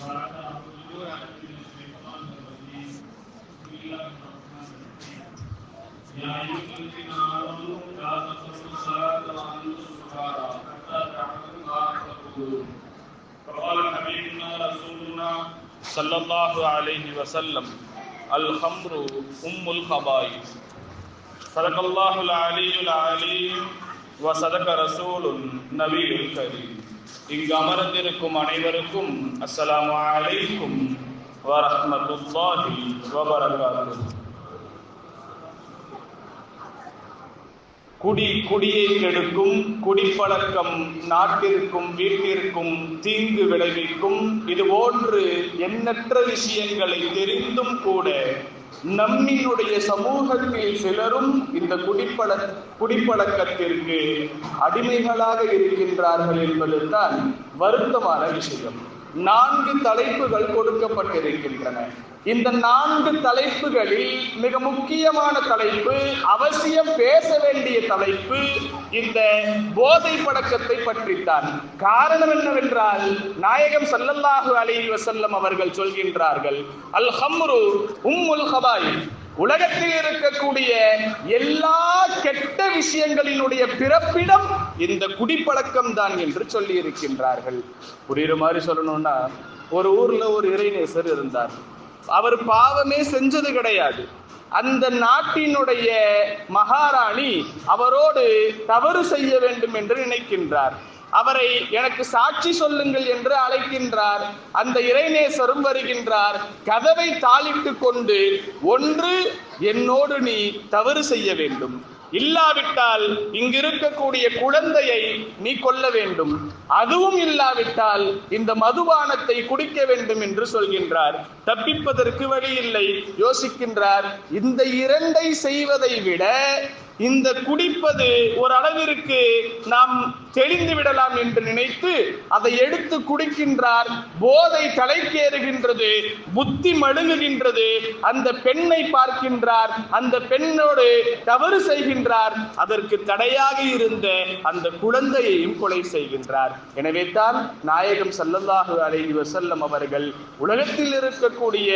صلی اللہ علیہ وسلم. الخمر ام الخبائث. صدق اللہ العلی العلیم وصدق رسول النبی الکریم இங்கு அமர்ந்திருக்கும் அனைவருக்கும் அஸ்லாம் அலைக்கும் வரஹ்மத்துல்லாஹி குடி குடியை கெடுக்கும் குடிப்பழக்கம் நாட்டிற்கும் வீட்டிற்கும் தீங்கு விளைவிக்கும் இது போன்று எண்ணற்ற விஷயங்களை தெரிந்தும் கூட நம்மினுடைய சமூகத்தில் சிலரும் இந்த குடிப்பழ குடிப்பழக்கத்திற்கு அடிமைகளாக இருக்கின்றார்கள் என்பதுதான் வருத்தமான விஷயம். நான்கு தலைப்புகள் கொடுக்கப்பட்டிருக்கின்றன. இந்த நான்கு தலைப்புகளில் மிக முக்கியமான தலைப்பு அவசியம் பேச வேண்டிய தலைப்பு இந்த போதை பழக்கத்தை பற்றித்தான். காரணம் என்னவென்றால் நாயகம் சல்லல்லாஹு அலி வசல்லம் அவர்கள் சொல்கின்றார்கள் அல் ஹம்ரு உம்முல் ஹபாய் உலகத்தில் இருக்கக்கூடிய எல்லா கெட்ட விஷயங்களினுடைய பிறப்பிடம் இந்த குடிப்பழக்கம் தான் என்று சொல்லி இருக்கின்றார்கள் புரியுற மாதிரி சொல்லணும்னா ஒரு ஊர்ல ஒரு இறைநேசர் இருந்தார். அவர் பாவமே செஞ்சது கிடையாது. அந்த நாட்டினுடைய மகாராணி அவரோடு தவறு செய்ய வேண்டும் என்று நினைக்கின்றார். அவரை எனக்கு சாட்சி சொல்லுங்கள் என்று அழைக்கின்றார். அந்த இறைநேசரும் வருகின்றார். கதவை தாளிட்டு கொண்டு ஒன்று என்னோடு நீ தவறு செய்ய வேண்டும். இல்லாவிட்டால் இங்கு இருக்கக்கூடிய குழந்தையை நீ கொல்ல வேண்டும். அதுவும் இல்லாவிட்டால் இந்த மதுபானத்தை குடிக்க வேண்டும் என்று சொல்கின்றார். தப்பிப்பதற்கு வழி இல்லை யோசிக்கின்றார். இந்த இரண்டை செய்வதை விட இந்த குடிப்பது ஒரு அளவிற்கு நாம் தெளிந்து விடலாம் என்று நினைத்து அதை எடுத்து குடிக்கின்றார். போதை தலைக்கேறுகின்றது புத்தி மழுங்குகின்றது. அந்த பெண்ணை பார்க்கின்றார் அந்த பெண்ணோடு தவறு செய்கின்றார். அதற்கு தடையாக இருந்த அந்த குழந்தையையும் கொலை செய்கின்றார். எனவே தான் நாயகம் சல்லல்லாஹு அலைஹி வஸல்லம் அவர்கள் உலகத்தில் இருக்கக்கூடிய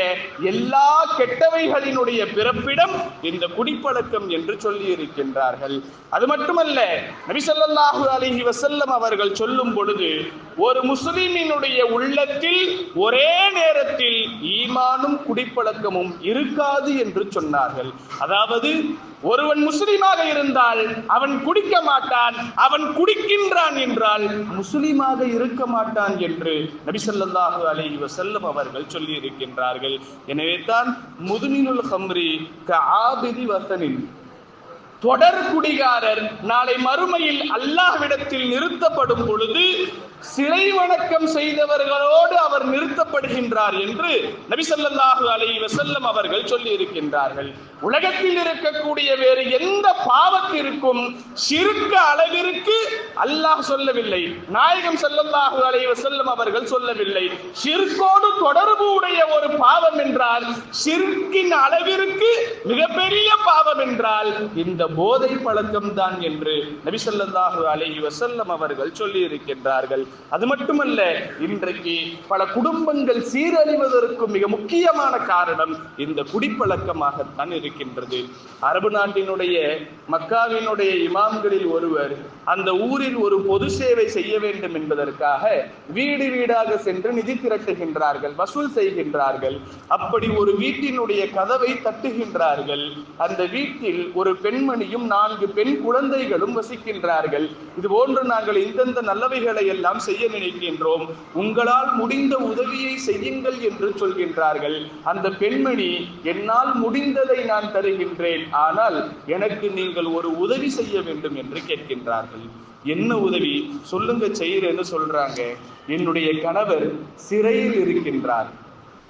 எல்லா கெட்டவைகளினுடைய பிறப்பிடம் இந்த குடிப்பழக்கம் என்று சொல்லியிருக்கிறார். இருக்கின்றார்கள். அது மட்டுமல்ல நபிசல்லாஹு அலிஹி வசல்லம் அவர்கள் சொல்லும் பொழுது ஒரு முஸ்லிமினுடைய உள்ளத்தில் ஒரே நேரத்தில் ஈமானும் குடிப்பழக்கமும் இருக்காது என்று சொன்னார்கள். அதாவது ஒருவன் முஸ்லிமாக இருந்தால் அவன் குடிக்க மாட்டான் அவன் குடிக்கின்றான் என்றால் முஸ்லிமாக இருக்க மாட்டான் என்று நபிசல்லாஹு ஸல்லல்லாஹு வசல்லம் அவர்கள் சொல்லி இருக்கின்றார்கள் எனவே தான் முதுமினுல் ஹம்ரி கஆபிதி வசனின் தொடர் குடிகாரர் நாளை மறுமையில் அல்லாஹ்விடத்தில் நிறுத்தப்படும் பொழுது சிலை வணக்கம் செய்தவர்களோடு அவர் நிறுத்தப்படுகின்றார் என்று நபிசல்லாஹு அலை வசல்லம் அவர்கள் சொல்லி இருக்கின்றார்கள் உலகத்தில் இருக்கக்கூடிய வேறு எந்த பாவத்திற்கும் சிறுக்க அளவிற்கு அல்லாஹ் சொல்லவில்லை. நாயகம் செல்லல்லாஹு அலை வசல்லம் அவர்கள் சொல்லவில்லை. சிறுக்கோடு தொடர்பு உடைய ஒரு பாவம் என்றால் சிறுக்கின் அளவிற்கு மிகப்பெரிய பாவம் என்றால் இந்த போதை பழக்கம் தான் என்று நபிசல்லாஹு ஸல்லல்லாஹு வசல்லம் அவர்கள் சொல்லி இருக்கின்றார்கள் அது மட்டுமல்ல இன்றைக்கு பல குடும்பங்கள் சீரழிவதற்கு மிக முக்கியமான காரணம் இந்த குடிப்பழக்கமாகத்தான் இருக்கின்றது. அரபு நாட்டினுடைய மக்காவினுடைய இமாம்களில் ஒருவர் அந்த ஊரில் ஒரு பொது சேவை செய்ய வேண்டும் என்பதற்காக வீடு வீடாக சென்று நிதி திரட்டுகின்றார்கள் வசூல் செய்கின்றார்கள். அப்படி ஒரு வீட்டினுடைய கதவை தட்டுகின்றார்கள். அந்த வீட்டில் ஒரு பெண்மணியும் நான்கு பெண் குழந்தைகளும் வசிக்கின்றார்கள். இது போன்று நாங்கள் இந்தந்த நல்லவைகளை எல்லாம் செய்ய நினைக்கின்றோம். உங்களால் முடிந்த உதவியை செய்யுங்கள் என்று சொல்கின்றார்கள். அந்த பெண்மணி என்னால் முடிந்ததை நான் தருகின்றேன். ஆனால் எனக்கு நீங்கள் ஒரு உதவி செய்ய வேண்டும் என்று கேட்கின்றார்கள். என்ன உதவி? சொல்லுங்க செய்யறேன்னு சொல்றாங்க. என்னுடைய கணவர் சிறையில் இருக்கின்றார்.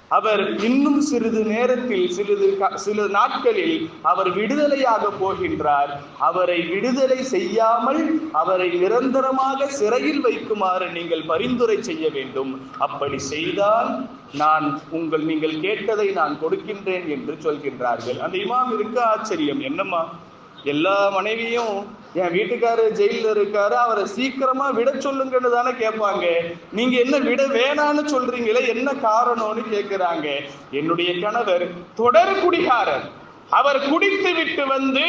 அவர் இன்னும் சிறிது நேரத்தில் சிறிது க- சில நாட்களில் அவர் விடுதலையாக போகின்றார். அவரை விடுதலை செய்யாமல் அவரை நிரந்தரமாக சிறையில் வைக்குமாறு நீங்கள் பரிந்துரை செய்ய வேண்டும். அப்படி செய்தால் நான் உங்கள் நீங்கள் கேட்டதை நான் கொடுக்கின்றேன் என்று சொல்கின்றார்கள். அந்த இமாமிற்கு ஆச்சரியம். என்னம்மா? எல்லா மனைவியும் என் வீட்டுக்காரரு ஜெயில இருக்காரு அவரை சீக்கிரமா விட சொல்லுங்கன்னு தானே கேட்பாங்க. நீங்க என்ன விட வேணான்னு சொல்றீங்களே என்ன காரணம்னு கேக்குறாங்க. என்னுடைய கணவர் தொடர் குடிகாரர். அவர் குடித்து விட்டு வந்து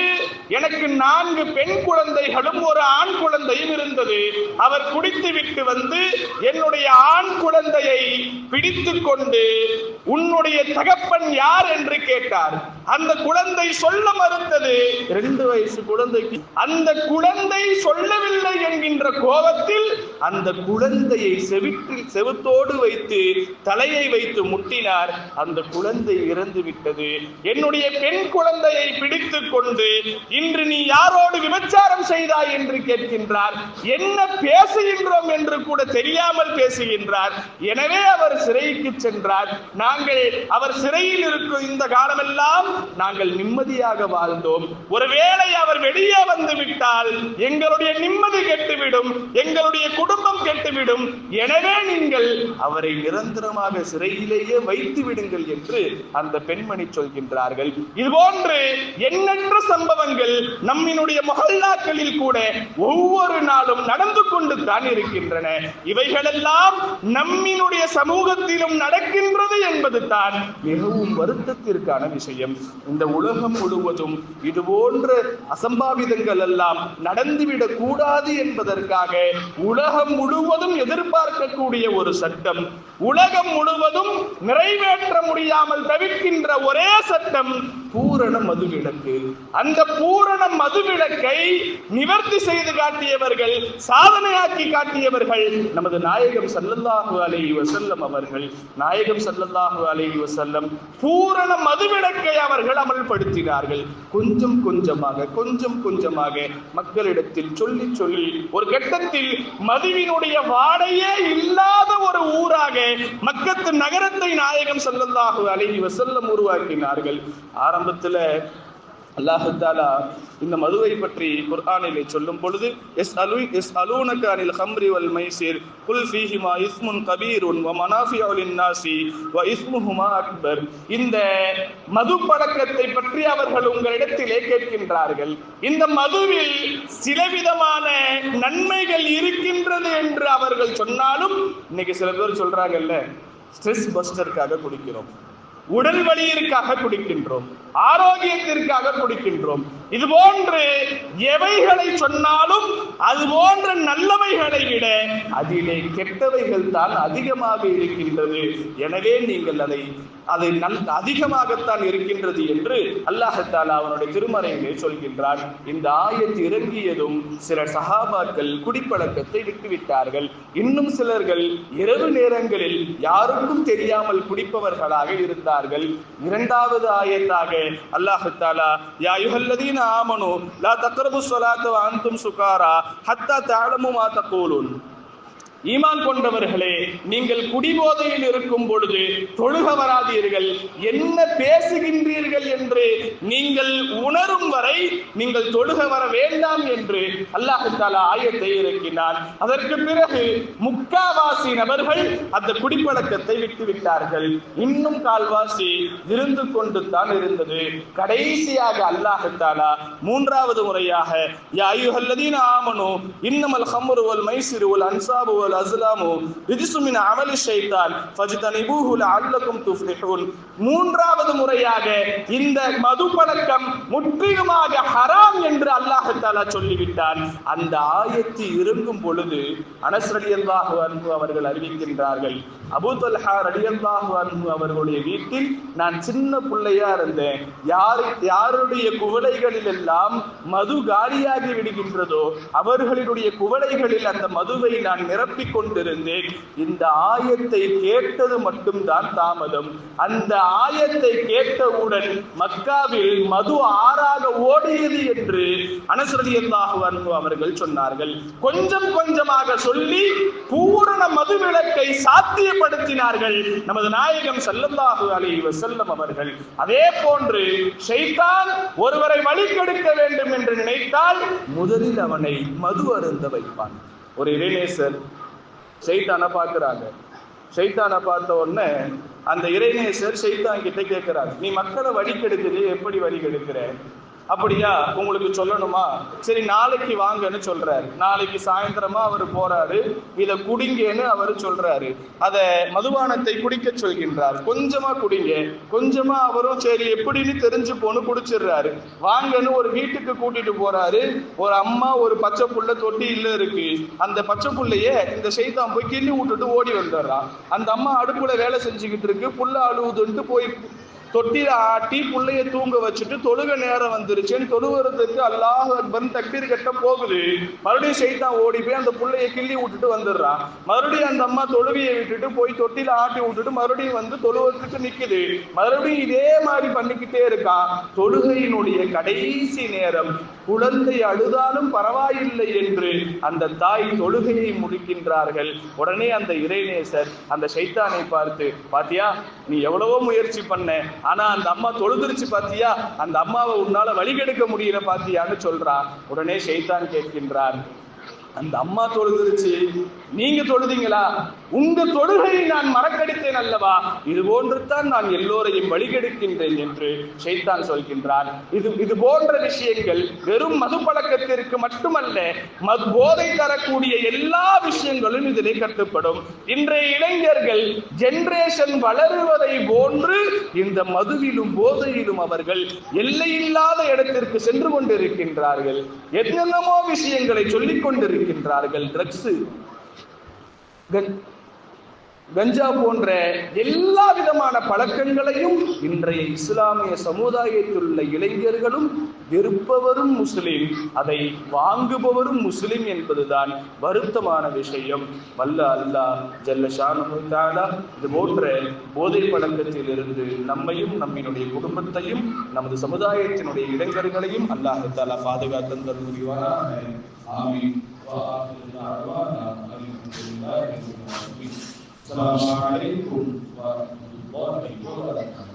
எனக்கு நான்கு பெண் குழந்தைகளும் ஒரு ஆண் குழந்தையும் இருந்தது. அவர் குடித்து விட்டு வந்து என்னுடைய ஆண் குழந்தையை பிடித்து கொண்டு உன்னுடைய தகப்பன் யார் என்று கேட்டார். அந்த குழந்தை சொல்ல மறுத்தது ரெண்டு வயசு குழந்தைக்கு. அந்த குழந்தை சொல்லவில்லை என்கின்ற கோபத்தில் அந்த குழந்தையை செவிட்டு செவுத்தோடு வைத்து தலையை வைத்து முட்டினார். அந்த குழந்தை இறந்து விட்டது என்னுடைய பெண் குழந்தையை பிடித்துக் கொண்டு இன்று நீ யாரோடு விபச்சாரம் செய்தாய் என்று கேட்கின்றார். என்ன பேசுகின்றோம் என்று கூட தெரியாமல் பேசுகின்றார். எனவே அவர் சிறைக்கு சென்றார். நாங்கள் அவர் சிறையில் இருக்கும் இந்த காலமெல்லாம் நாங்கள் நிம்மதியாக வாழ்ந்தோம். ஒருவேளை அவர் வெளியே வந்து விட்டால் எங்களுடைய நிம்மதி கெட்டுவிடும் எங்களுடைய குடும்பம் கெட்டுவிடும். எனவே நீங்கள் அவரை நிரந்தரமாக சிறையிலேயே வைத்து விடுங்கள் என்று அந்த பெண்மணி சொல்கின்றார்கள். இது போன்று எண்ணற்ற சம்பவங்கள் நம்மினுடைய மொஹல்லாக்களில் கூட ஒவ்வொரு நாளும் நடந்து கொண்டு தான் இருக்கின்றன. இவைகளெல்லாம் நம்மினுடைய சமூகத்திலும் நடக்கின்றது என்பது தான் மிகவும் வருத்தத்திற்கான விஷயம். இந்த உலகம் முழுவதும் இது போன்ற அசம்பாவிதங்கள் எல்லாம் நடந்துவிடக் கூடாது என்பதற்காக உலகம் முழுவதும் எதிர்பார்க்கக்கூடிய ஒரு சட்டம். உலகம் முழுவதும் நிறைவேற்ற முடியாமல் தவிர்க்கின்ற ஒரே சட்டம் பூரண மதுவிலக்கு. அந்த பூரண மதுவிலக்கை நிவர்த்தி செய்து காட்டியவர்கள் சாதனையாக்கி காட்டியவர்கள் நமது நாயகம் சல்லல்லாஹு அலை வசல்லம் அவர்கள். நாயகம் சல்லல்லாஹு அலை வசல்லம் பூரண மதுவிலக்கை அவர்கள் அமல்படுத்தினார்கள். கொஞ்சம் கொஞ்சமாக கொஞ்சம் கொஞ்சமாக மக்களிடத்தில் சொல்லி சொல்லி ஒரு கட்டத்தில் மதுவினுடைய வாடையே இல்லாத ஒரு ஊராக மக்கத்து நகரத்தை நாயகம் ஸல்லல்லாஹு அலைஹி வசல்லம் உருவாக்கினார்கள். ஆரம்பத்துல அல்லாஹாலா இந்த மதுவை பற்றி குர்ஆனிலே சொல்லும் பொழுது எஸ் அலு எஸ் அலூனக அனில் ஹம்ரி வல் மைசீர் குல் ஃபீஹிமா இஸ்முன் கபீருன் வ மனாஃபியு நாசி வ இஸ்முஹுமா அக்பர். இந்த மது பழக்கத்தை பற்றி அவர்கள் உங்களிடத்திலே கேட்கின்றார்கள். இந்த மதுவில் சிலவிதமான நன்மைகள் இருக்கின்றது என்று அவர்கள் சொன்னாலும் இன்னைக்கு சில பேர் சொல்றாங்கல்ல ஸ்ட்ரெஸ் பஸ்டருக்காக குடிக்கிறோம். உடல் வலியிற்காக குடிக்கின்றோம் ஆரோக்கியத்திற்காக குடிக்கின்றோம். இது போன்று எவைகளை சொன்னாலும் அது போன்ற நல்லவைகளை விட அதிலே கெட்டவைகள் தான் அதிகமாக இருக்கின்றது. எனவே நீங்கள் அதை அது நல் அதிகமாகத்தான் இருக்கின்றது என்று அல்லாஹத்தாலா அவனுடைய திருமறையிலே சொல்கின்றான். இந்த ஆயத்து இறங்கியதும் சில சகாபாக்கள் குடிப்பழக்கத்தை விட்டுவிட்டார்கள். இன்னும் சிலர்கள் இரவு நேரங்களில் யாருக்கும் தெரியாமல் குடிப்பவர்களாக இருந்தார்கள். இரண்டாவது ஆயத்தாக அல்லாஹத்தாலா யா யுஹல்லதீன ஆமனு லா தக்ரபு சொலாத்து அந்தும் சுகாரா ஹத்தா தஅலமு மா ஈமான் கொண்டவர்களே நீங்கள் குடிபோதையில் இருக்கும் பொழுது தொழுக வராதீர்கள். என்ன பேசுகின்றீர்கள் என்று நீங்கள் உணரும் வரை நீங்கள் தொழுக வர வேண்டாம் என்று அல்லாஹு தாலா ஆயத்தை இறக்கினார் அதற்கு பிறகு முக்காவாசி நபர்கள் அந்த குடிப்பழக்கத்தை விட்டு விட்டார்கள் இன்னும் கால்வாசி இருந்து கொண்டு தான் இருந்தது. கடைசியாக அல்லாஹு தாலா மூன்றாவது முறையாக யா ஆமனு இன்னமல் ஹம்ரு வல் மைசிரு வல் அன்சாபு வல் அஸ்லாமு ரிஜிசு அமலி ஷைத்தான் ஃபஜ்தனிபூஹு லஅல்லக்கும் துஃப்லிஹூன். மூன்றாவது முறையாக இந்த மது பழக்கம் முற்றிலுமாக ஹராம் என்று அல்லாஹ் தஆலா சொல்லிவிட்டான். அந்த ஆயத்து இறங்கும் பொழுது அனஸ் ரலியல்லாஹு அன்பு அவர்கள் அறிவிக்கின்றார்கள் அபுதல்ஹா ரலியல்லாஹு அன்பு அவர்களுடைய வீட்டில் நான் சின்ன பிள்ளையா இருந்தேன். யார் யாருடைய குவளைகளில் எல்லாம் மது காலியாகி விடுகின்றதோ அவர்களுடைய குவளைகளில் அந்த மதுவை நான் நிரப்பிக் கொண்டிருந்தேன். இந்த ஆயத்தை கேட்டது மட்டும்தான் தாமதம். அந்த ஆயத்தை கேட்டவுடன் மக்காவில் மது ஆறாக ஓடியது என்று அனசரதியல்லாஹு அன்பு அவர்கள் சொன்னார்கள். கொஞ்சம் கொஞ்சமாக சொல்லி பூரண மதுவிளக்கை சாத்தியப்படுத்தினார்கள். நமது நாயகம் ஸல்லல்லாஹு அலைஹி வஸல்லம் அவர்கள். அதே போன்று ஷைத்தான் ஒருவரை வழிகெடுக்க வேண்டும் என்று நினைத்தால் முதலில் அவனை மது அருந்த வைப்பான். ஒரு இறைநேசர் ஷைத்தானை பார்க்கிறாங்க. ஷைத்தானை பார்த்த உடனே அந்த இறைநேசர் செய்தான் கிட்ட கேட்கிறார் நீ மக்களை வழி கெடுக்குது எப்படி வழி கெடுக்கிற அப்படியா? உங்களுக்கு சொல்லணுமா? சரி நாளைக்கு வாங்கன்னு சொல்றாரு. நாளைக்கு சாயந்தரமா அவர் போறாரு. இத குடிங்கன்னு அவர் சொல்றாரு. அத மதுபானத்தை குடிக்க சொல்கின்றார். கொஞ்சமா குடிங்க. கொஞ்சமா அவரும் சரி எப்படின்னு தெரிஞ்சு போன்னு குடிச்சிடுறாரு. வாங்கன்னு ஒரு வீட்டுக்கு கூட்டிட்டு போறாரு. ஒரு அம்மா ஒரு பச்சை புள்ள தொட்டியில இருக்கு. அந்த பச்சை புள்ளைய இந்த செய்தான் போய் கிள்ளி விட்டுட்டு ஓடி வந்துடுறான். அந்த அம்மா அடுப்புல வேலை செஞ்சுக்கிட்டு இருக்கு. புல்ல அழுவுதுன்ட்டு போய் தொட்டில ஆட்டி பிள்ளைய தூங்க வச்சுட்டு தொழுக நேரம் வந்துருச்சுன்னு தொழுகிறதுக்கு அல்லாஹ் அக்பர் தக்பீர் கட்ட போகுது. மறுபடியும் செய்தான் ஓடி போய் அந்த புள்ளைய கிள்ளி விட்டுட்டு வந்துடுறான் மறுபடியும் அந்த அம்மா தொழுவியை விட்டுட்டு போய் தொட்டில ஆட்டி விட்டுட்டு மறுபடியும் வந்து தொழுவதுக்கு நிக்குது. மறுபடியும் இதே மாதிரி பண்ணிக்கிட்டே இருக்கான் தொழுகையினுடைய கடைசி நேரம். குழந்தை அழுதாலும் பரவாயில்லை என்று அந்த தாய் தொழுகையை முடிக்கின்றார்கள். உடனே அந்த இறைநேசர் அந்த சைத்தானை பார்த்து பாத்தியா நீ எவ்வளவோ முயற்சி பண்ண. ஆனா அந்த அம்மா தொழுதுருச்சு பாத்தியா? அந்த அம்மாவை உன்னால வழிகெடுக்க முடியல பாத்தியான்னு சொல்றான் உடனே சைத்தான் கேட்கின்றார் அந்த அம்மா தொழுதுருச்சு. நீங்க தொழுதீங்களா? உங்க தொழுகையை நான் மறக்கடித்தேன் அல்லவா? இது போன்று தான் நான் எல்லோரையும் வழிகெடுக்கின்றேன் என்று ஷைத்தான் சொல்கின்றான். இது இது போன்ற விஷயங்கள் வெறும் மது பழக்கத்திற்கு மட்டுமல்ல மது போதை தரக்கூடிய எல்லா விஷயங்களும் இதிலே கட்டுப்படும். இன்றைய இளைஞர்கள் ஜென்ரேஷன் வளருவதை போன்று இந்த மதுவிலும் போதையிலும் அவர்கள் எல்லையில்லாத இடத்திற்கு சென்று கொண்டிருக்கின்றார்கள். என்னென்னமோ விஷயங்களை சொல்லிக் கொண்டிருக்கின்றார்கள் ட்ரக்ஸ் கஞ்சா போன்ற எல்லா விதமான பழக்கங்களையும் இன்றைய இஸ்லாமிய சமுதாயத்தில் உள்ள இளைஞர்களும் விருப்பவரும் முஸ்லிம் அதை வாங்குபவரும் முஸ்லிம் என்பதுதான் வருத்தமான விஷயம். வல்ல அல்லாஹ் ஜல்ல இது போன்ற போதை பழக்கத்தில் இருந்து நம்மையும் நம்மினுடைய குடும்பத்தையும் நமது சமுதாயத்தினுடைய இளைஞர்களையும் அல்லாஹத்தாலா பாதுகாத்தல் புரிவானாக. ஆமீன். السلام علیکم ورحمة الله وبركاته